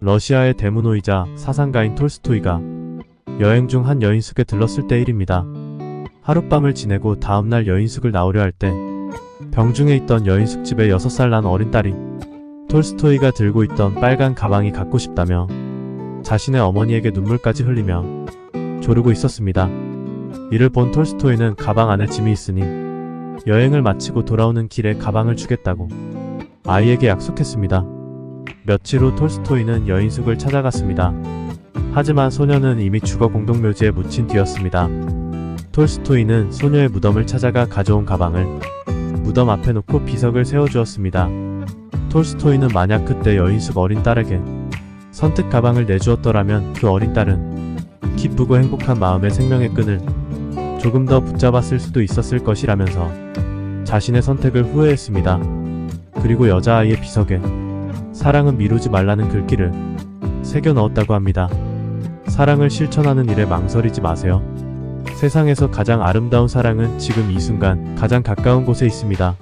러시아의 대문호이자 사상가인 톨스토이가 여행 중 한 여인숙에 들렀을 때 일입니다. 하룻밤을 지내고 다음날 여인숙을 나오려 할 때 병중에 있던 여인숙 집에 6살 난 어린 딸이 톨스토이가 들고 있던 빨간 가방이 갖고 싶다며 자신의 어머니에게 눈물까지 흘리며 조르고 있었습니다. 이를 본 톨스토이는 가방 안에 짐이 있으니 여행을 마치고 돌아오는 길에 가방을 주겠다고 아이에게 약속했습니다. 며칠 후 톨스토이는 여인숙을 찾아갔습니다. 하지만 소녀는 이미 죽어 공동묘지에 묻힌 뒤였습니다. 톨스토이는 소녀의 무덤을 찾아가 가져온 가방을 무덤 앞에 놓고 비석을 세워주었습니다. 톨스토이는 만약 그때 여인숙 어린 딸에게 선택 가방을 내주었더라면 그 어린 딸은 기쁘고 행복한 마음의 생명의 끈을 조금 더 붙잡았을 수도 있었을 것이라면서 자신의 선택을 후회했습니다. 그리고 여자아이의 비석에 사랑은 미루지 말라는 글귀를 새겨 넣었다고 합니다. 사랑을 실천하는 일에 망설이지 마세요. 세상에서 가장 아름다운 사랑은 지금 이 순간 가장 가까운 곳에 있습니다.